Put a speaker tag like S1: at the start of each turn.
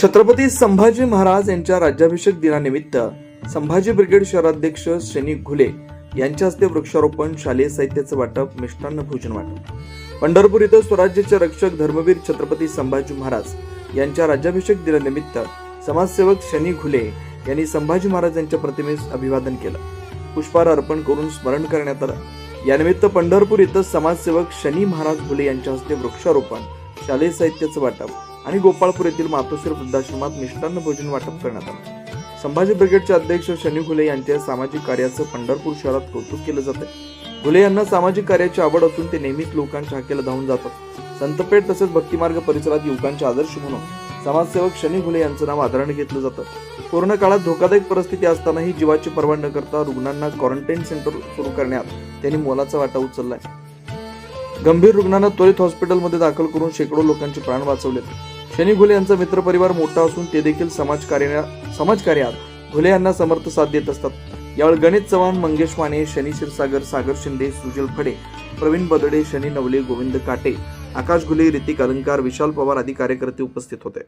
S1: छत्रपती संभाजी महाराज यांच्या राज्याभिषेक दिनानिमित्त संभाजी ब्रिगेड शहराध्यक्ष शनी घुले यांच्या हस्ते वृक्षारोपण शालेय साहित्याचं वाटप मिष्टान्न भोजन वाटप. पंढरपूर इथं स्वराज्याचे रक्षक धर्मवीर छत्रपती संभाजी महाराज यांच्या राज्याभिषेक दिनानिमित्त समाजसेवक शनी घुले यांनी संभाजी महाराज यांच्या प्रतिमेस अभिवादन केलं. पुष्पहार अर्पण करून स्मरण करण्यात आलं. यानिमित्त पंढरपूर इथं समाजसेवक शनी महाराज घुले यांच्या हस्ते वृक्षारोपण शालेय साहित्याचं वाटप आणि गोपाळपूर येथील मातोश्री वृद्धाश्रमात मिष्टान्न भोजन वाटप करण्यात आलं. संभाजी ब्रिगेडचे अध्यक्ष शनी घुले यांच्या सामाजिक कार्याचं पंढरपूर शहरात कौतुक केलं जाते घुले यांना सामाजिक कार्याची आवड असून ते नेहमीच लोकांच्या हाकेला धावून जातात. संतपेठ तसेच भक्तिमार्ग परिसरात युवकांचे आदर्श म्हणून समाजसेवक शनी घुले यांचं नाव आदराने घेतलं जातं. कोरोना काळात धोकादायक परिस्थिती असतानाही जीवाची पर्वा न करता रुग्णांना क्वारंटाईन सेंटर सुरू करण्यात त्यांनी मोलाचा वाटा उचललाय. गंभीर रुग्णांना त्वरित हॉस्पिटलमध्ये दाखल करून शेकडो लोकांचे प्राण वाचवले शनी घुले यांचा मित्रपरिवार मोठा असून ते देखील समाजकार्या समाजकार्यात घुले यांना समर्थ साथ देत असतात. यावेळी गणेश चव्हाण मंगेश माने शनी क्षीरसागर सागर शिंदे सुजल फडे प्रवीण बदडे शनी नवले गोविंद काटे आकाश घुले ऋतिक अलंकार विशाल पवार आदी कार्यकर्ते उपस्थित होते.